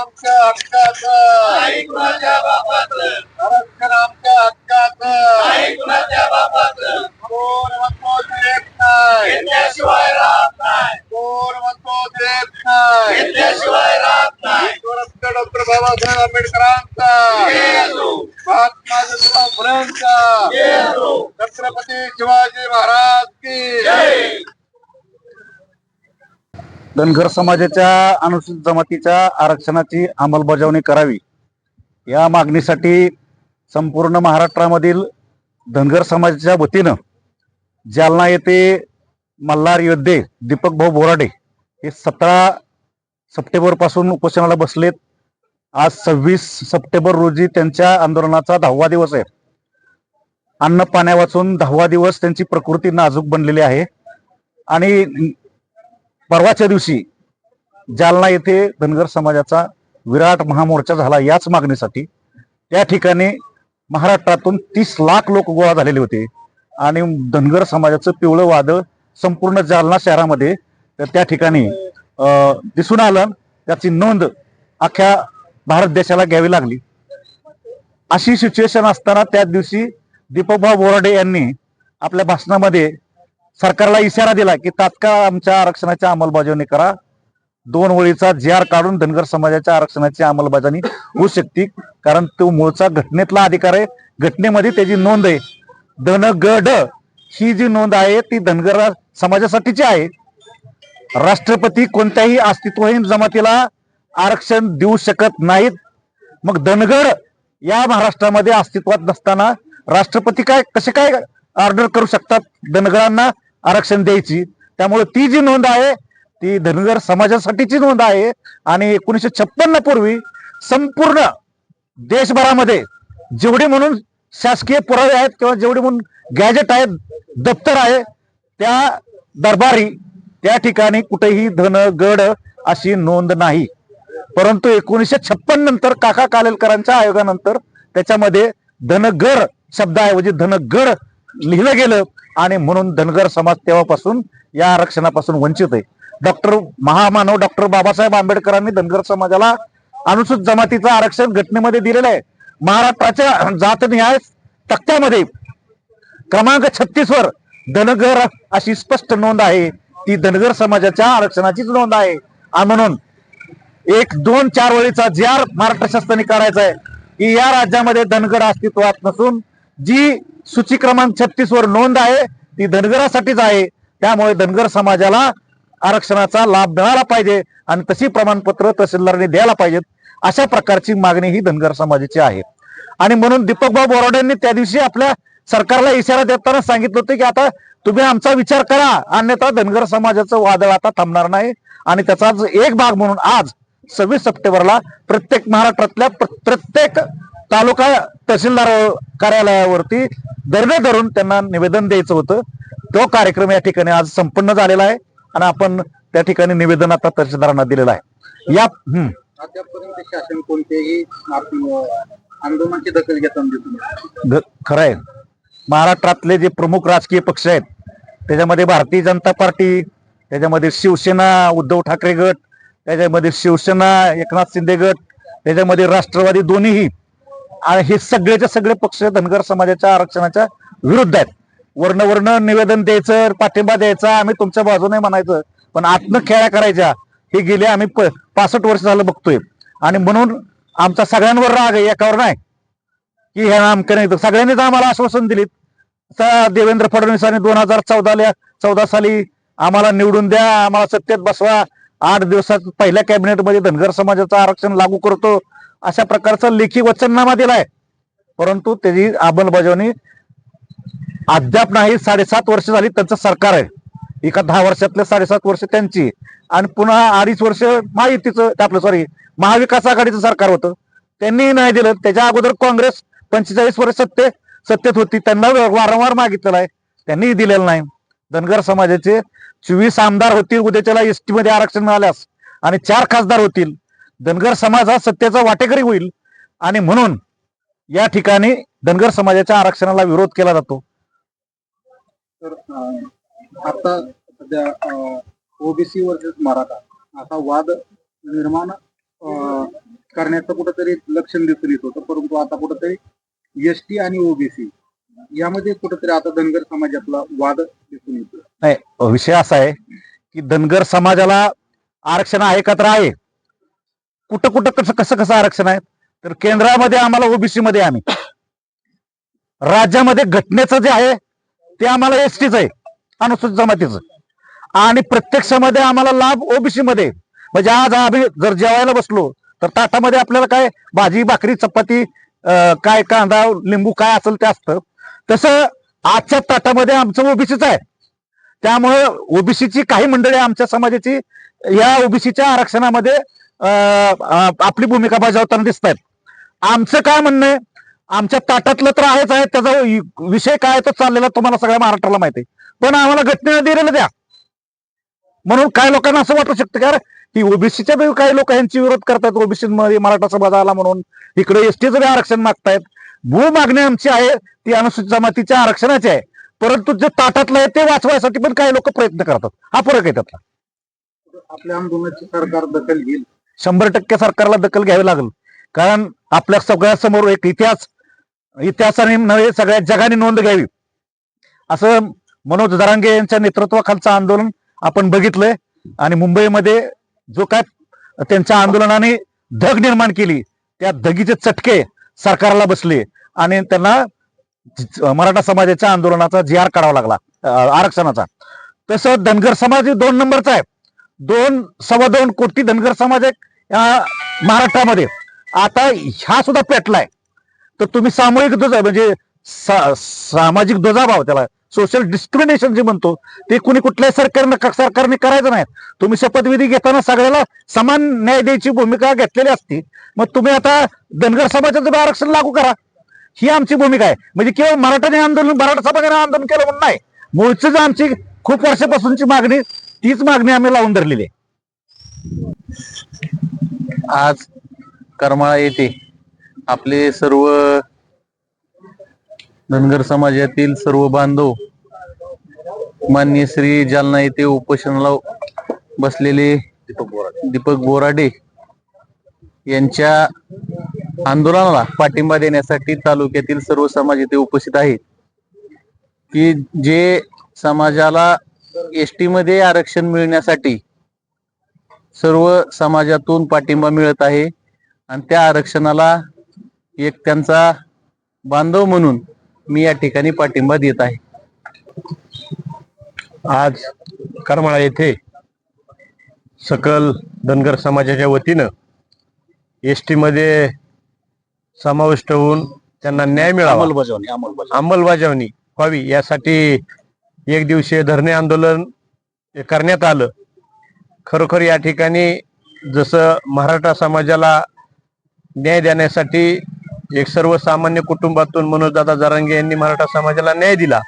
आमच्या हक्काचं. नाही कुणाच्या बापाचं. आमच्या हक्काचं. नाही कुणाच्या बापाचं. कोण म्हणतो देत नाही. घेतल्याशिवाय राहत नाही. कोण म्हणतो देत नाही. घेतल्याशिवाय राहत नाही. डॉक्टर बाबासाहेब आंबेडकरांचा. धनगर समाजाच्या अनुसूचित जमातीच्या आरक्षणाची अंमलबजावणी करावी. या मागणीसाठी संपूर्ण महाराष्ट्रामधील धनगर समाजाच्या वतीनं जालना येथे मल्हार योद्धे दीपक भाऊ बोराडे हे सतरा सप्टेंबरपासून उपोषणाला बसलेत. आज सव्वीस सप्टेंबर रोजी त्यांच्या आंदोलनाचा दहावा दिवस आहे. अन्न पाण्या वाचून दहावा दिवस त्यांची प्रकृती नाजूक बनलेली आहे. आणि परवाच्या दिवशी जालना येथे धनगर समाजाचा विराट महामोर्चा झाला याच मागणीसाठी. त्या ठिकाणी महाराष्ट्रातून तीस लाख लोक गोळा झालेले होते आणि धनगर समाजाचं पिवळं वादळ संपूर्ण जालना शहरामध्ये तर त्या ठिकाणी दिसून आलं. त्याची नोंद अख्ख्या भारत देशाला घ्यावी लागली. अशी सिच्युएशन असताना त्या दिवशी दीपकभाऊ बोराडे यांनी आपल्या भाषणामध्ये सरकारला इशारा दिला की तात्काळ आमच्या आरक्षणाची अंमलबजावणी करा. दोन वळीचा जी आर काढून धनगर समाजाच्या आरक्षणाची अंमलबजावणी होऊ शकते. कारण तो मूळचा घटनेतला अधिकार आहे. घटनेमध्ये त्याची नोंद आहे. धनगड ही जी नोंद आहे ती धनगर समाजासाठीची आहे. राष्ट्रपती कोणत्याही अस्तित्वहीन जमातीला आरक्षण देऊ शकत नाहीत. मग धनगड या महाराष्ट्रामध्ये अस्तित्वात नसताना राष्ट्रपती काय कसे काय ऑर्डर करू शकतात धनगरांना आरक्षण द्यायची. त्यामुळे ती जी नोंद आहे ती धनगर समाजासाठीची नोंद आहे आणि एकोणीसशे छप्पन्न पूर्वी संपूर्ण देशभरामध्ये जेवढे म्हणून शासकीय पुरावे आहेत किंवा जेवढे म्हणून गॅजेट आहेत दप्तर आहे त्या दरबारी त्या ठिकाणी कुठेही धनगड अशी नोंद नाही. परंतु एकोणीसशे छप्पन नंतर काका कालेलकरांच्या आयोगानंतर त्याच्यामध्ये धनगर शब्दाऐवजी धनगड लिहिलं गेलं आणि म्हणून धनगर समाज तेव्हापासून या आरक्षणापासून वंचित आहे. डॉक्टर महामानव डॉक्टर बाबासाहेब आंबेडकरांनी धनगर समाजाला अनुसूचित जमातीचं आरक्षण घटनेमध्ये दिलेलं आहे. महाराष्ट्राच्या जात न्याय तक्त्यामध्ये क्रमांक छत्तीस वर धनगर अशी स्पष्ट नोंद आहे. ती धनगर समाजाच्या आरक्षणाचीच नोंद आहे. आणि म्हणून एक दोन चार वेळीचा जी आर महाराष्ट्र शासनाने काढायचा आहे. की या राज्यामध्ये धनगर अस्तित्वात नसून जी सूची क्रमांक छत्तीस वर नोंद आहे ती धनगरासाठीच आहे. त्यामुळे धनगर समाजाला आरक्षणाचा लाभ मिळाला पाहिजे आणि तशी प्रमाणपत्र तहसीलदारांनी द्यायला पाहिजेत अशा प्रकारची मागणी ही धनगर समाजाची आहे. आणि म्हणून दीपकभाऊ बोराड्यांनी त्या दिवशी आपल्या सरकारला इशारा देताना सांगितलं होतं की आता तुम्ही आमचा विचार करा अन्यथा धनगर समाजाचं वादळ आता थांबणार नाही. आणि त्याचाच एक भाग म्हणून आज सव्वीस सप्टेंबरला प्रत्येक महाराष्ट्रातल्या प्र- प्रत्येक तालुका तहसीलदार कार्यालयावरती धरणे धरून त्यांना निवेदन द्यायचं होतं. तो कार्यक्रम या ठिकाणी आज संपन्न झालेला आहे आणि आपण त्या ठिकाणी निवेदन आता तहसीलदारांना दिलेलं आहे. या शासन कोणतेही आंदोलनाची दखल घेताना ग- खरं आहे. महाराष्ट्रातले जे प्रमुख राजकीय पक्ष आहेत त्याच्यामध्ये भारतीय जनता पार्टी त्याच्यामध्ये शिवसेना उद्धव ठाकरे गट त्याच्यामध्ये शिवसेना एकनाथ शिंदे गट त्याच्यामध्ये राष्ट्रवादी दोन्हीही आणि हे सगळेचे सगळे पक्ष धनगर समाजाच्या आरक्षणाच्या विरुद्ध आहेत. वर्ण वर्ण निवेदन द्यायचं पाठिंबा द्यायचा आम्ही तुमच्या बाजूने म्हणायचं पण आत्म खेळ्या करायच्या हे गेले आम्ही प- पासष्ट वर्ष झालं बघतोय. आणि म्हणून आमचा सगळ्यांवर राग आहे एकावर नाही. की हे आमकडे नाही सगळ्यांनीच आम्हाला आश्वासन दिलीत. देवेंद्र फडणवीसांनी दोन हजार चौदाला चौदा साली आम्हाला निवडून द्या आम्हाला सत्तेत बसवा आठ दिवसात पहिल्या कॅबिनेटमध्ये धनगर समाजाचं आरक्षण लागू करतो. अशा प्रकारचा लेखी वचननामा दिलाय. परंतु त्याची अंमलबजावणी अद्याप नाही. साडेसात वर्ष झाली त्यांचं सरकार आहे. एका दहा वर्षातले साडेसात वर्ष त्यांची. आणि पुन्हा अडीच वर्ष महायुतीचं आपलं सॉरी महाविकास आघाडीचं सरकार होतं. त्यांनीही नाही दिलं. त्याच्या अगोदर काँग्रेस पंचेचाळीस वर्ष सत्ते सत्तेत होती. त्यांना वारंवार मागितलेलं आहे. त्यांनीही दिलेलं नाही. धनगर समाजाचे चोवीस आमदार होतील उद्याच्याला एसटी मध्ये आरक्षण मिळाल्यास आणि चार खासदार होतील. धनगर समाज हा सत्तेचा वाटेकरी होईल आणि म्हणून या ठिकाणी धनगर समाजाच्या आरक्षणाला विरोध केला जातो. तर आता सध्या ओबीसी वर्सेस मराठा असा वाद निर्माण अं, करण्याचं कुठंतरी लक्षण दिसून येत होतं. परंतु आता कुठंतरी एस टी आणि ओबीसी यामध्ये कुठेतरी आता धनगर समाजातला वाद दिसून येतो नाही विषय असा आहे की धनगर समाजाला आरक्षण आहे का तर आहे. कुठं कुठं कसं कसं कसं आरक्षण आहे? तर केंद्रामध्ये आम्हाला ओबीसी मध्ये आम्ही. राज्यामध्ये घटनेचं जे आहे ते आम्हाला एसटीच आहे अनुसूचित जमातीचं. आणि प्रत्यक्षामध्ये आम्हाला लाभ ओबीसी मध्ये म्हणजे आज आम्ही जर जेवायला बसलो तर ताटामध्ये आपल्याला काय? भाजी भाकरी चपाती काय कांदा लिंबू काय असेल ते असतं. तसं आजच्या ताटामध्ये आमचं ओबीसीच आहे. त्यामुळे ओबीसीची काही मंडळी आमच्या समाजाची या ओबीसीच्या आरक्षणामध्ये आपली भूमिका बजावताना दिसत आहेत आमचं काय म्हणणं आहे? आमच्या ताटातलं तर आहेच आहे त्याचा विषय काय तो चाललेला तुम्हाला सगळ्या महाराष्ट्राला माहिती आहे. पण आम्हाला घटनेनं दिलेलं द्या. म्हणून काय लोकांना असं वाटू शकतं की ओबीसीच्या काही लोक यांची विरोध करतात ओबीसी मध्ये मराठा समाज आला म्हणून. इकडे एसटीचं बी आरक्षण मागतायत. भू मागणी आमची आहे ती अनुसूचित जमातीच्या आरक्षणाची आहे. परंतु जे ताटातलं आहे ते वाचवायसाठी पण काही लोक प्रयत्न करतात. हा फरक आहे त्यातला. आपल्या आंदोलनाची सरकार दखल घेईल. शंभर टक्के सरकारला दखल घ्यावी लागेल. कारण आपल्या सगळ्या समोर एक इतिहास इतिहासाने नव्हे सगळ्या जगाने नोंद घ्यावी. असं मनोज दरांगे यांच्या नेतृत्वाखालचं आंदोलन आपण बघितलंय. आणि मुंबईमध्ये जो काय त्यांच्या आंदोलनाने धग निर्माण केली त्या धगीचे चटके सरकारला बसले आणि त्यांना ज- मराठा समाजाच्या आंदोलनाचा जी आर काढावा लागला आरक्षणाचा. तसं धनगर समाज हे दोन नंबरचा आहे. दोन सव्वा दोन कोटी धनगर समाज आहे महाराष्ट्रामध्ये. आता ह्या सुद्धा पेटलाय. तर तुम्ही सामूहिक ध्वजा म्हणजे सा- सामाजिक ध्वजाभाव त्याला सोशल डिस्क्रिमिनेशन जे म्हणतो ते कुणी कुठल्याही सरकारनं सरकारने करायचं नाही. तुम्ही शपथविधी घेताना सगळ्याला समान न्याय द्यायची भूमिका घेतलेली असती मग तुम्ही आता धनगर समाजाचं तुम्ही आरक्षण लागू करा. ही आमची भूमिका आहे. म्हणजे केवळ मराठाने आंदोलन मराठा समाजाने आंदोलन केलं म्हणून नाही. मूळच आमची खूप वर्षापासूनची मागणी तीच मागणी आम्ही लावून धरलेली आहे. आज करमाळा येथे आपले सर्व धनगर समाजातील सर्व बांधव मान्य श्री जालना येथे उपोषणाला बसलेले दीपक बोराडे यांच्या आंदोलनाला पाठिंबा देण्यासाठी तालुक्यातील सर्व समाज येथे उपस्थित आहेत. की जे समाजाला एस टी मध्ये आरक्षण मिळण्यासाठी सर्व समाजातून पाठिंबा मिळत आहे आणि त्या आरक्षणाला एक त्यांचा बांधव म्हणून मी या ठिकाणी पाठिंबा देत आहे. आज करमाळा येथे सकल धनगर समाजाच्या वतीनं एस टी मध्ये समाविष्ट होऊन त्यांना न्याय मिळावा. अंमलबजावणी अंमलबजावणी. व्हावी यासाठी एक दिवसीय धरणे आंदोलन करण्यात आलं. खरोखर या ठिकाणी जसं मराठा समाजाला न्याय देण्यासाठी एक सर्वसामान्य कुटुंबातून मनोजदादा जरांगे यांनी मराठा समाजाला न्याय दिला.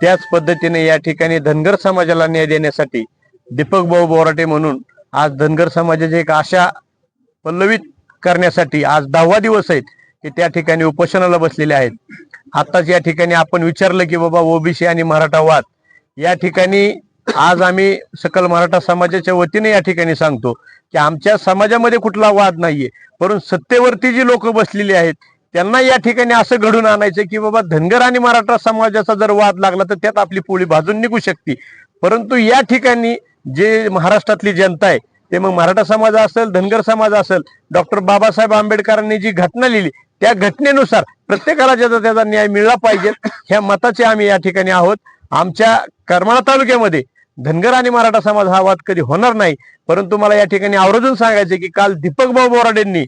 त्याच पद्धतीने या ठिकाणी धनगर समाजाला न्याय देण्यासाठी दीपक भाऊ बोराटे म्हणून आज धनगर समाजाची एक आशा पल्लवित करण्यासाठी आज दहावा दिवस आहेत की त्या ठिकाणी उपोषणाला बसलेले आहेत. आताच या ठिकाणी आपण विचारलं की बाबा ओबीसी आणि मराठा वाद या ठिकाणी आज आम्ही सकल मराठा समाजाच्या वतीने या ठिकाणी सांगतो की आमच्या समाजामध्ये कुठला वाद नाहीये परंतु सत्तेवरती जी लोक बसलेली आहेत त्यांना या ठिकाणी असं घडून आणायचं की बाबा धनगर आणि मराठा समाजाचा जर वाद लागला तर त्यात आपली पोळी भाजून निघू शकते. परंतु या ठिकाणी जे महाराष्ट्रातली जनता आहे ते मग मराठा समाज असेल धनगर समाज असेल डॉक्टर बाबासाहेब आंबेडकरांनी जी घटना लिहिली त्या घटनेनुसार प्रत्येकाला ज्याचा त्याचा न्याय मिळला पाहिजे ह्या मताचे आम्ही या ठिकाणी आहोत. आमच्या करमाळा तालुक्यामध्ये धनगर आणि मराठा समाज हा वाद कधी होणार नाही परंतु मला या ठिकाणी आवर्जून सांगायचे की काल दीपक भाऊ बोराडेंनी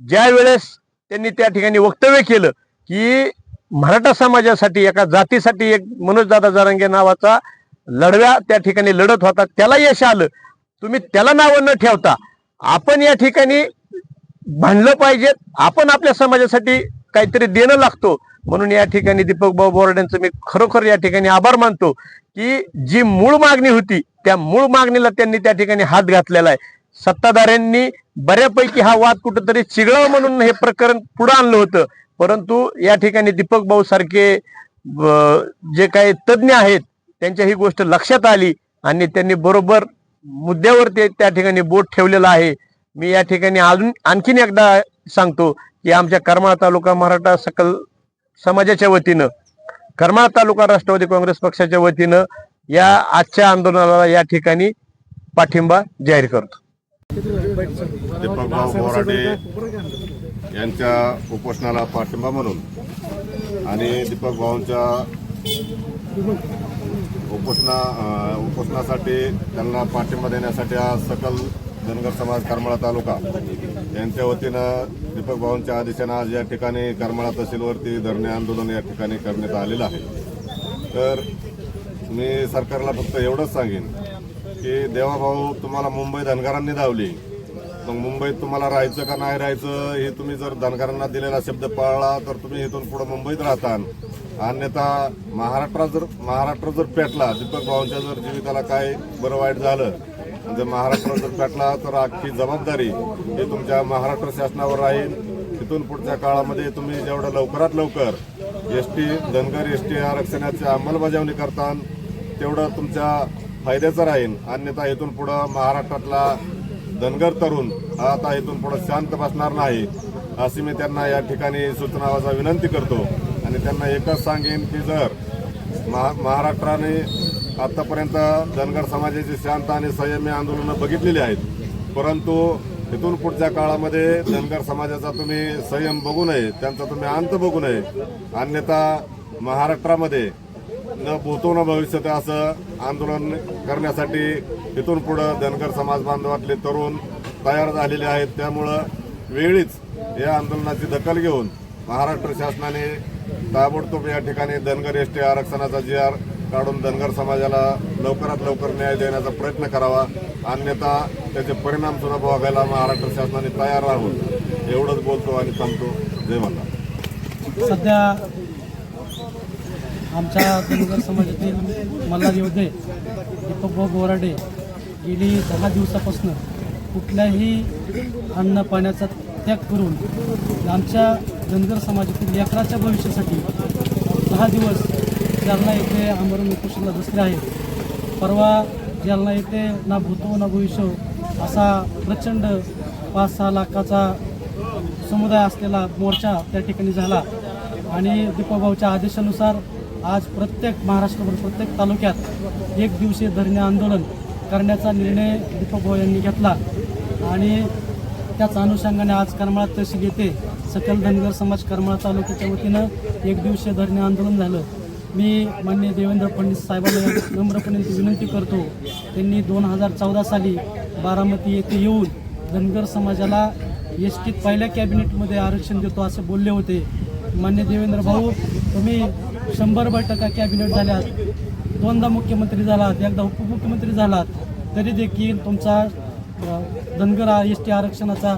ज्या वेळेस त्यांनी त्या ठिकाणी वक्तव्य केलं की मराठा समाजासाठी एका जातीसाठी एक मनोजदादा जरांगे नावाचा लढव्या त्या ठिकाणी लढत होता त्याला यश आलं. तुम्ही त्याला नावं न ठेवता आपण या ठिकाणी भांडलं पाहिजेत आपण आपल्या समाजासाठी काहीतरी देणं लागतो. म्हणून या ठिकाणी दीपक भाऊ बोराडेंचं मी खरोखर या ठिकाणी आभार मानतो की जी मूळ मागणी होती त्या मूळ मागणीला त्यांनी त्या ठिकाणी हात घातलेला आहे. सत्ताधाऱ्यांनी बऱ्यापैकी हा वाद कुठंतरी चिघळा म्हणून हे प्रकरण पुढे आणलं होतं. परंतु या ठिकाणी दीपक भाऊ सारखे जे काही तज्ज्ञ आहेत त्यांच्या ही गोष्ट लक्षात आली आणि त्यांनी बरोबर मुद्द्यावर ते त्या ठिकाणी बोट ठेवलेला आहे. मी या ठिकाणी अजून आणखीन एकदा सांगतो की आमच्या करमाळा तालुका मराठा सकल समाजाच्या वतीनं करमाळा तालुका राष्ट्रवादी काँग्रेस पक्षाच्या वतीनं या आजच्या आंदोलनाला या ठिकाणी पाठिंबा जाहीर करतो. दीपकभाऊ बोराडे यांच्या उपोषणाला पाठिंबा म्हणून आणि दीपक भाऊंच्या उपोषणा उपोषणासाठी त्यांना पाठिंबा देण्यासाठी आज सकल धनगर समाज करमाळा तालुका यांच्या वतीनं दीपक भाऊंच्या आदेशानं आज या ठिकाणी करमाळा तहसीलवरती धरणे आंदोलन या ठिकाणी करण्यात आलेलं आहे. तर मी सरकारला फक्त एवढंच सांगेन की देवाभाऊ तुम्हाला मुंबई धनगरांनी धावली. मग मुंबईत तुम्हाला राहायचं का नाही राहायचं हे तुम्ही जर धनगरांना दिलेला शब्द पाळला तर तुम्ही इथून पुढे मुंबईत राहता. अन्यथा महाराष्ट्रात जर महाराष्ट्र जर पेटला दीपक भाऊंच्या जर जीविताला काय बरं वाईट झालं जर महाराष्ट्र जर पेटला तर अख्खी जबाबदारी ही तुमच्या महाराष्ट्र शासनावर राहील. तिथून पुढच्या काळामध्ये तुम्ही जेवढं लवकरात लवकर S T Dhangar S T आरक्षणाची अंमलबजावणी करता तेवढं तुमच्या फायद्याचं राहील. अन्यथा इथून पुढं महाराष्ट्रातला धनगर तरुण हा आता इथून पुढं शांत बसणार नाही अशी मी त्यांना या ठिकाणी सूचनावाचा विनंती करतो. आणि त्यांना एकच सांगेन की जर महा महाराष्ट्राने आतापर्यंत धनगर समाजाची शांत आणि संयमी आंदोलनं बघितलेली आहेत. परंतु इथून पुढच्या काळामध्ये धनगर समाजाचा तुम्ही संयम बघू नये त्यांचा तुम्ही अंत बघू नये. अन्यथा महाराष्ट्रामध्ये न भूतो न भविष्यत असं आंदोलन करण्यासाठी इथून पुढं धनगर समाज बांधवातले तरुण तयार झालेले आहेत. त्यामुळं वेळीच या आंदोलनाची दखल घेऊन महाराष्ट्र शासनाने ताबडतोब या ठिकाणी धनगर एस टी आरक्षणाचा जी आर काढून धनगर समाजाला लवकरात लवकर न्याय देण्याचा प्रयत्न करावा. अन्यथा त्याचे परिणाम सुद्धा बघायला महाराष्ट्र शासनाने तयार राहून एवढंच बोलतो आणि थांबतो. जय मल्हार. सध्या आमच्या धनगर समाजातील मल्हार योद्धे दीपकभाऊ बोराडे गेली दहा दिवसापासून कुठल्याही अन्न पाण्याचा त्याग करून आमच्या धनगर समाजातील लेकराच्या भविष्यासाठी दहा दिवस जालना येथे आमरण उपोषणला बसले आहेत. परवा जालना येथे ना भूतो ना भविष्य असा प्रचंड पाच सहा लाखाचा समुदाय असलेला मोर्चा त्या ठिकाणी झाला. आणि दीपकभाऊच्या आदेशानुसार आज प्रत्येक महाराष्ट्रभर प्रत्येक तालुक्यात एक दिवसीय धरणे आंदोलन करण्याचा निर्णय दीपकभाऊ यांनी घेतला. आणि त्याच अनुषंगाने आज करमाळा तहसील येथे सकल धनगर समाज करमाळा तालुक्याच्या वतीनं एक दिवसीय धरणे आंदोलन झालं. मी माननीय देवेंद्र फडणवीस साहेबांना नम्रपणे विनंती करतो त्यांनी दोन हजार चौदा साली बारामती येथे येऊन धनगर समाजाला एस टीत पहिल्या कॅबिनेटमध्ये आरक्षण देतो असे बोलले होते. मान्य देवेंद्र भाऊ तुम्ही शंभर बैठका कॅबिनेट झाल्यात. दोनदा मुख्यमंत्री झालात एकदा उपमुख्यमंत्री झालात. तरी देखील तुमचा धनगर एस टी आरक्षणाचा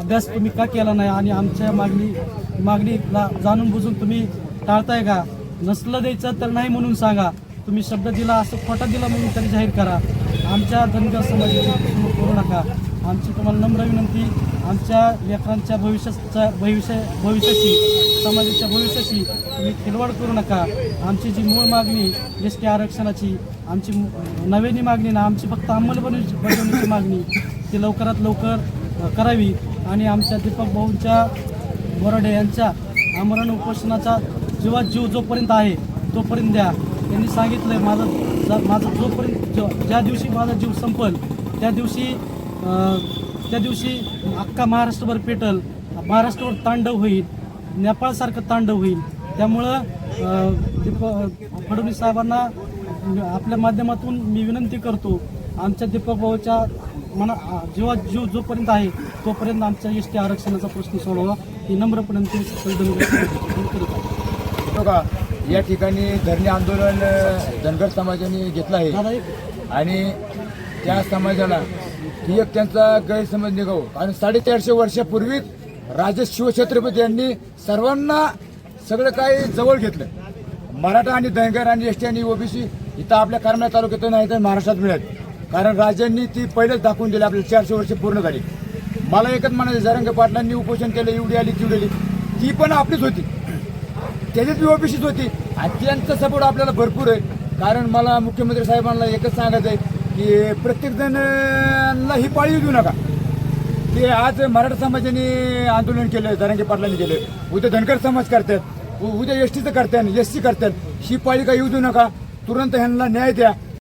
अभ्यास तुम्ही का केला नाही? आणि आमच्या मागणी मागणीला जाणून बुजून तुम्ही टाळताय का? नसलं द्यायचं तर नाही म्हणून सांगा. तुम्ही शब्द दिला असं खोटा दिला म्हणून तरी जाहीर करा. आमच्या धनगर समाजाची करू नका. आमची तुम्हाला नम्र विनंती आमच्या लेकरांच्या भविष्याच्या भविष्य भविष्याची समाजाच्या भविष्याची तुम्ही खिलवाड करू नका. आमची जी मूळ मागणी एस टी आरक्षणाची आमची मु- मागणी ना आमची फक्त अंमलबजावणी बजावणीची मागणी ती लवकरात लवकर करावी. आणि आमच्या दीपक भाऊंच्या बोराडे यांच्या आमरण उपोषणाचा जीवात जीव जोपर्यंत आहे तोपर्यंत द्या. त्यांनी सांगितलं माझा जा- माझा जोपर्यंत ज्या दिवशी माझा जीव संपल त्या दिवशी त्या दिवशी अख्खा महाराष्ट्रभर पेटल. महाराष्ट्रावर तांडव होईल. नेपाळसारखं तांडव होईल. त्यामुळं फडणवीस साहेबांना आपल्या माध्यमातून मी विनंती करतो आमच्या दीपक भाऊच्या मना अ, जीवात जीव जोपर्यंत आहे तोपर्यंत आमच्या एस टी आरक्षणाचा प्रश्न सोडवा. ही नम्रपणे आहे बघा या ठिकाणी धरणे आंदोलन धनगर समाजाने घेतलं आहे. आणि त्या समाजाला ही एक त्यांचा गैरसमज निघाव. आणि साडेचारशे वर्षापूर्वीच राजे शिवछत्रपती यांनी सर्वांना सगळं काही जवळ घेतलं. मराठा आणि धनगर आणि एस टी आणि ओबीसी इथं आपल्या करमाळा तालुक्यातून नाही तर महाराष्ट्रात मिळत. कारण राजांनी ती पहिलेच दाखवून दिली आपल्याला चारशे वर्ष पूर्ण झाली. मला एकच म्हणायचं जरंग पाटलांनी उपोषण केलं एवढी आली तेवढी आली. ती पण आपलीच होती. त्याच्यात बी ओबीसीच होती. आणि त्यांचा सपोर्ट आपल्याला भरपूर आहे. कारण मला मुख्यमंत्री साहेबांना एकच सांगायचं आहे की प्रत्येकजणला ही पाळी देऊ नका. की आज मराठा समाजाने आंदोलन केलं जरांगे पाटलांनी केलं. उद्या धनगर समाज करतात उ- उद्या एस टीचं करतात एस सी करतात. ही पाळी का येऊ देऊ नका. तुरंत ह्यांना न्याय द्या.